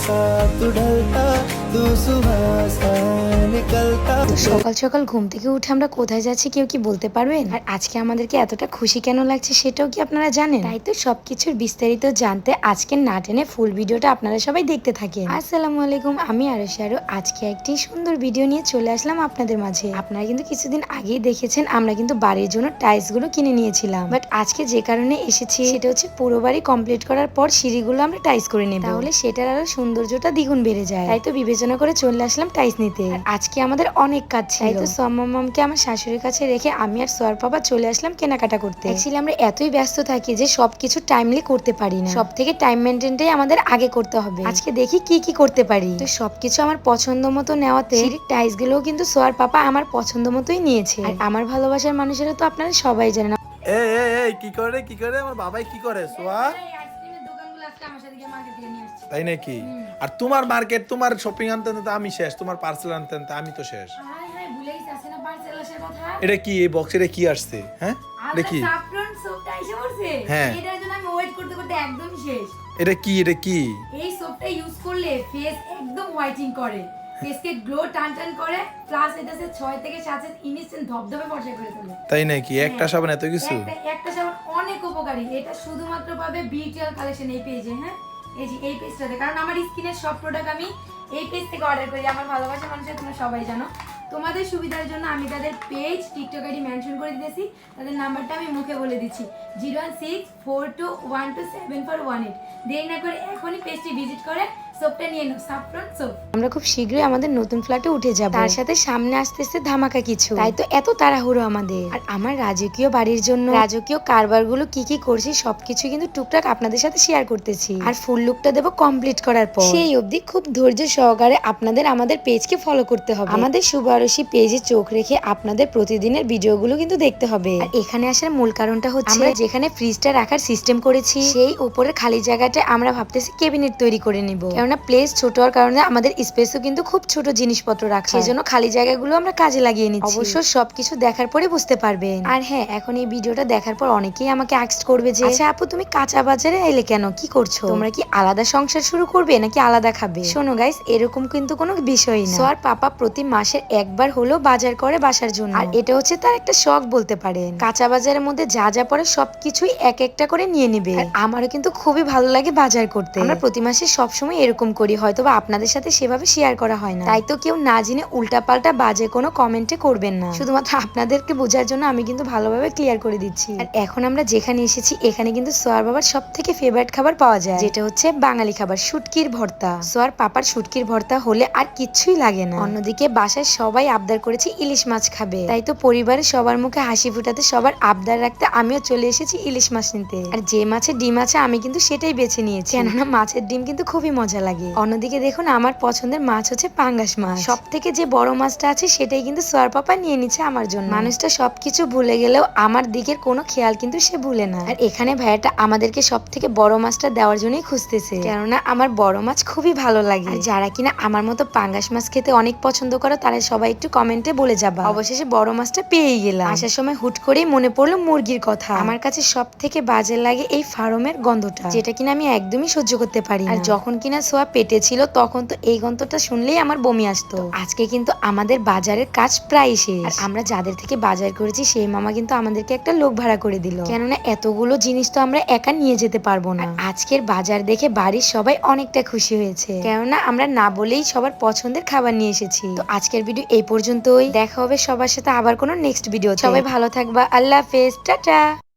सा तू ढलता সকাল সকাল ঘুম থেকে উঠে আমরা কোথায় যাচ্ছি কেউ কি বলতে পারবেন আর আজকে আমাদেরকে এতটা খুশি কেন লাগছে সেটাও কি আপনারা জানেন? তাই তো সবকিছুর বিস্তারিত জানতে আজকে না টেনে ফুল ভিডিওটা আপনারা সবাই দেখতে থাকেন। আসসালামু আলাইকুম, আমি আরও শারু আজকে একটি সুন্দর ভিডিও নিয়ে চলে আসলাম আপনাদের মাঝে। আপনারা কিন্তু কিছুদিন আগেই দেখেছেন, আমরা কিন্তু বাড়ির জন্য টাইলসগুলো কিনে নিয়েছিলাম। বাট আজকে যে কারণে এসেছি, সেটা হচ্ছে পুরো বাড়ি কমপ্লিট করার পর সিঁড়িগুলো আমরা টাইলস করে নেব। তাহলে সেটার আরও সৌন্দর্যটা দ্বিগুণ বেড়ে যায়। তাই তো বিবেচনা করে চলে আসলাম টাইস নিতে। আজকে আমাদের অনেক কাজ ছিল। তাই তো সোয়ামামকে আমার শাশুড়ির কাছে রেখে আমি আর সোয়ার বাবা চলে আসলাম কেনাকাটা করতে। অ্যাকচুয়ালি আমরা এতই ব্যস্ত থাকি যে সবকিছু টাইমলি করতে পারি না। সব থেকে টাইম মেনটেনটাই আমাদের আগে করতে হবে। আজকে দেখি কি কি করতে পারি। তো সবকিছু আমার পছন্দ মতো নেওয়াতে সিঁড়ির টাইলস গুলোও কিন্তু সোয়ার পাপা আমার পছন্দ মতোই নিয়েছে। আর আমার ভালোবাসার মানুষেরা তো আপনারা সবাই জানেন। এই কি করে কি করে? আমার বাবাই কি করে? সোয়া? তাই নাকি? আর তোমার মার্কেট তোমার শপিং আনতে আনতে আমি শেষ তোমার পার্সেল আনতে আনতে আমি তো শেষ। এটা কি এই বক্স এটা কি আসছে? হ্যাঁ? দেখি কি? হ্যাঁ। এটার জন্য আমি ওয়েট করতে করতে একদম শেষ। এটা কি এটা কি? এই সোপটা ইউজ করলে ফেস একদম হোয়াইটিং করে। ফেসকে গ্লো টান টান করে প্লাস এটা সে ছয় থেকে সাত ইনস্ট্যান্ট ধবধবে ফর্সা করে তোলে। তাই নাকি? একটা সাবান এত কিছু? একটা সাবান অনেক উপকারী। এটা শুধুমাত্র পাবে বিউটিয়াল কালেকশন এই পেজে হ্যাঁ? এই যে এই পেজটাতে কারণ আমার স্কিনের সব প্রোডাক্ট আমি এই পেজ থেকে অর্ডার করি। আমার ভালোবাসা মানুষের তোমরা সবাই জানো। তোমাদের সুবিধার জন্য আমি তাদের পেজ টিকটক আইডি মেনশন করে দিতেছি। তাদের নাম্বারটা আমি মুখে বলে দিচ্ছি। Zero one six four two one two seven four one eight দেরি না করে এখনই পেজটি ভিজিট করে আমরা খুব শীঘ্রই আমাদের নতুন ফ্ল্যাটে উঠে যাব। তার সাথে সামনে আসতেছে ধামাকা কিছু। তাই তো এত তাড়াহুড়ো আমাদের। আর আমার রাজকীয় বাড়ির জন্য রাজকীয় কারবারগুলো কি কি করছি সবকিছু কিন্তু টুকটাক আপনাদের সাথে শেয়ার করতেছি। আর ফুল লুকটা দেবো কমপ্লিট করার পর। সেই অবধি খুব ধৈর্য সহকারে আপনাদের আমাদের পেজকে ফলো করতে হবে। আমাদের শুভারসী পেজে চোখ রেখে আপনাদের প্রতিদিনের ভিডিওগুলো কিন্তু দেখতে হবে। এখানে আসার মূল কারণটা হচ্ছে আমরা যেখানে ফ্রিজটা রাখার সিস্টেম করেছি, সেই উপরের খালি জায়গাটা আমরা ভাবতেছি কেবিনেট তৈরি করে নিব। কেননা প্লেস ছোট হওয়ার কারণে আমাদের স্পেসও কিন্তু খুব ছোট জিনিসপত্র রাখা সেই জন্য খালি জায়গাগুলো আমরা কাজে লাগিয়ে নিচ্ছি। অবশ্য সবকিছু দেখার পরে বুঝতে পারবেন। আর হ্যাঁ এখন এই ভিডিওটা দেখার পর অনেকেই আমাকে আক্স করবে যে আচ্ছা আপু তুমি কাঁচা বাজারে এলে কেন? কি করছ? তোমরা কি আলাদা সংসার শুরু করবে নাকি আলাদা খাবে? শোনো গাইস এরকম কিন্তু কোনো বিষয় না। সোয়ার পাপা প্রতি মাসের একবার হলেও বাজার করে বাসার জন্য। আর এটা হচ্ছে তার একটা শখ বলতে পারেন। কাঁচা বাজারের মধ্যে যা যা পড়ে সবকিছুই এক একটা করে নিয়ে নিবে। আমারও কিন্তু খুবই ভালো লাগে বাজার করতে। আমরা প্রতি মাসে সবসময় এরকম করি হয়তো বা আপনাদের সাথে সেভাবে শেয়ার করা হয় না। তাই তো কেউ না জেনে উল্টাপাল্টা বাজে কোনো কমেন্টে করবেন না। শুধুমাত্র আপনাদেরকে বোঝার জন্য আমি কিন্তু ভালোভাবে ক্লিয়ার করে দিচ্ছি। আর এখন আমরা যেখানে এসেছি, এখানে কিন্তু সোয়ার বাবার সব থেকে ফেভারিট খাবার পাওয়া যায়। যেটা হচ্ছে বাঙালি খাবার, শুটকির ভর্তা। সোয়ার পাপার শুটকির ভর্তা হলে আর কিচ্ছুই লাগে না। অন্যদিকে বাসায় সবাই আবদার করেছে ইলিশ মাছ খাবে। তাই তো পরিবারের সবার মুখে হাসি ফুটাতে সবার আবদার রাখতে আমিও চলে এসেছি ইলিশ মাছ নিতে। আর যে মাছের ডিম আছে, আমি কিন্তু সেটাই বেছে নিয়েছি। কেননা মাছের ডিম কিন্তু খুবই মজা লাগে। অন্যদিকে দেখুন, আমার পছন্দের মাছ হচ্ছে পাঙ্গাস মাছ। সব থেকে যে বড় মাছটা আছে, সেটাই কিন্তু সোয়ার পাপা নিয়ে নিচ্ছে আমার জন্য। মানুষটা সবকিছু ভুলে গেলেও আমার দিকের কোনো খেয়াল কিন্তু সে ভুলে না। আর এখানে ভাইয়াটা আমাদেরকে সব থেকে বড় মাছটা দেওয়ার জন্যই খুঁজতেছে। কেননা আমার বড় মাছ খুবই ভালো লাগে। যারা কিনা আমার মতো পাঙ্গাস মাছ খেতে অনেক পছন্দ করো, তারা সবাই একটু কমেন্টে বলে যাবা। অবশেষে বড় মাছটা পেয়েই গেলাম। আসার সময় হুট করেই মনে পড়ল মুরগির কথা। আমার কাছে সব থেকে বাজে লাগে এই ফার্মের গন্ধটা, যেটা কিনা আমি একদমই সহ্য করতে পারি আর যখন কিনা সোয়া পেটে ছিল, তখন তো এই গন্ধটা শুনলেই আমার বমি আসতো। আজকে কিন্তু আমাদের বাজারের কাজ প্রায় শেষ। আমরা যাদের থেকে বাজার করেছি, সেই মামা কিন্তু আমাদেরকে একটা লোক ভাড়া করে দিল। কেননা এতগুলো জিনিস তো আমরা একা নিয়ে যেতে পারব না। আজকের বাজার দেখে বাড়ির সবাই অনেকটা খুশি হয়েছে। কেননা আমরা না বলেই সবার পছন্দের খাবার নিয়ে এসেছি। তো আজকের ভিডিও এই পর্যন্তই। দেখা হবে সবার সাথে আবার কোনো নেক্সট ভিডিও সবাই ভালো থাকবা। আল্লাহ হাফেজ। টাটা।